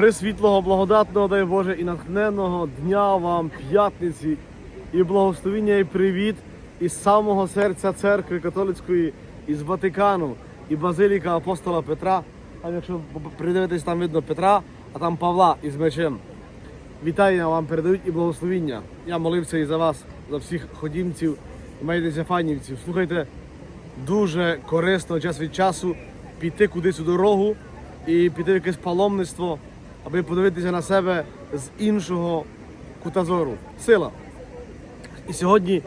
Пресвітлого, благодатного, дай Боже, і натхненного дня вам, п'ятниці, і благословіння, і привіт із самого серця церкви католицької, із Ватикану, і базиліка апостола Петра. Там, якщо придивитись, там видно Петра, а там Павла із мечем. Вітання вам передають і благословіння. Я молився і за вас, за всіх ходімців майтеся. Слухайте, дуже корисно час від часу піти кудись у дорогу і піти в якесь паломництво, аби подивитися на себе з іншого кута зору. Сила. І сьогодні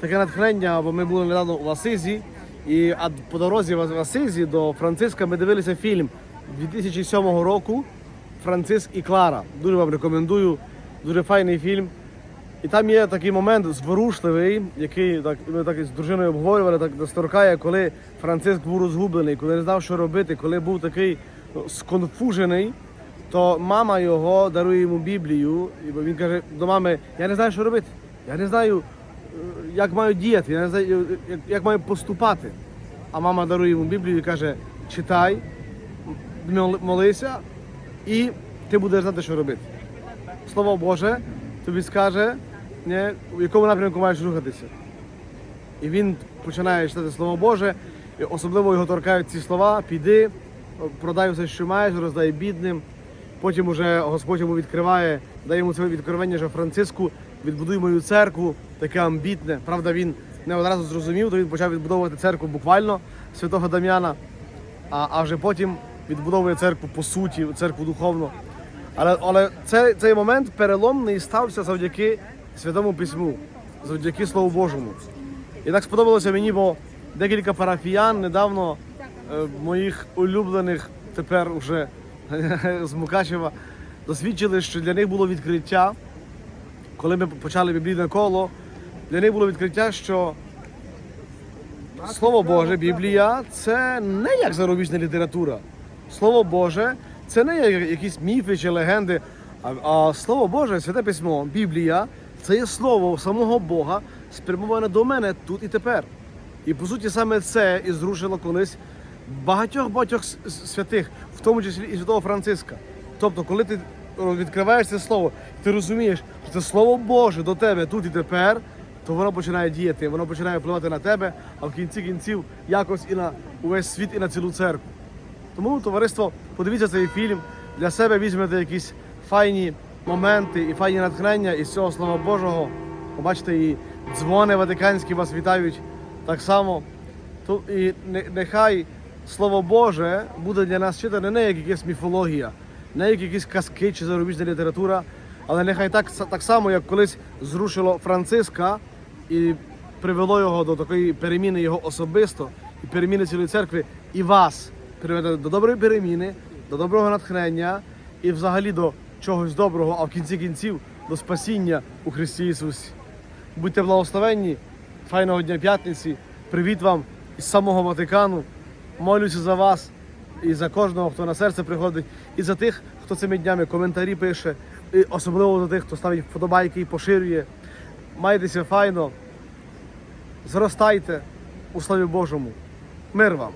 таке натхнення, бо ми були недавно в Асизі, і по дорозі в Асизі до Франциска ми дивилися фільм 2007 року Франциск і Клара. Дуже вам рекомендую. Дуже файний фільм. І там є такий момент зворушливий, який так, ми так із дружиною обговорювали, так досторкає, коли Франциск був розгублений, коли не знав, що робити, коли був такий ну, сконфужений, то мама його дарує йому Біблію, і він каже до мами: Я не знаю, що робити. Я не знаю, е, як маю діяти, я не знаю, як, як маю поступати. А мама дарує йому Біблію і каже: читай, молися, і ти будеш знати, що робити. Слово Боже тобі скаже, не, в якому напрямку маєш рухатися. І він починає читати Слово Боже, і особливо його торкають ці слова: піди, продай все, що маєш, роздай бідним. Потім уже Господь йому відкриває, дає йому це відкривання, що Франциску відбудуй мою церкву, таке амбітне. Правда, він не одразу зрозумів, то він почав відбудовувати церкву буквально святого Дам'яна, а, а вже потім відбудовує церкву по суті, церкву духовно. Але, але цей, цей момент переломний стався завдяки Святому Письму, завдяки Слову Божому. І так сподобалося мені, бо декілька парафіян недавно е, моїх улюблених тепер уже з Мукачева засвідчили, що для них було відкриття, коли ми почали біблійне коло, для них було відкриття, що Слово Боже, Біблія це не як зарубіжна література. Слово Боже це не як якісь міфи чи легенди, а, а Слово Боже, святе письмо, Біблія це є слово самого Бога, спрямоване до мене тут і тепер. І по суті саме це і зрушило колись багатьох багатьох святих, в тому числі і святого Франциска. Тобто, коли ти відкриваєш це слово, ти розумієш, що це слово Боже до тебе тут і тепер, то воно починає діяти, воно починає впливати на тебе, а в кінці кінців якось і на увесь світ, і на цілу церкву. Тому, товариство, подивіться цей фільм, для себе візьмете якісь файні моменти і файні натхнення із цього Слова Божого. Побачите, і дзвони ватиканські вас вітають так само. І нехай Слово Боже буде для нас читане не як якась міфологія, не як якісь казки чи зарубіжна література, але нехай так, так само, як колись зрушило Франциска і привело його до такої переміни його особисто і переміни цілої церкви, і вас приведе до доброї переміни, до доброго натхнення і взагалі до чогось доброго, а в кінці кінців до спасіння у Христі Ісусі. Будьте благословенні, файного дня п'ятниці. Привіт вам із самого Ватикану. Молюся за вас і за кожного, хто на серце приходить, і за тих, хто цими днями коментарі пише, і особливо за тих, хто ставить вподобайки і поширює. Майтеся файно, зростайте у славі Божому. Мир вам!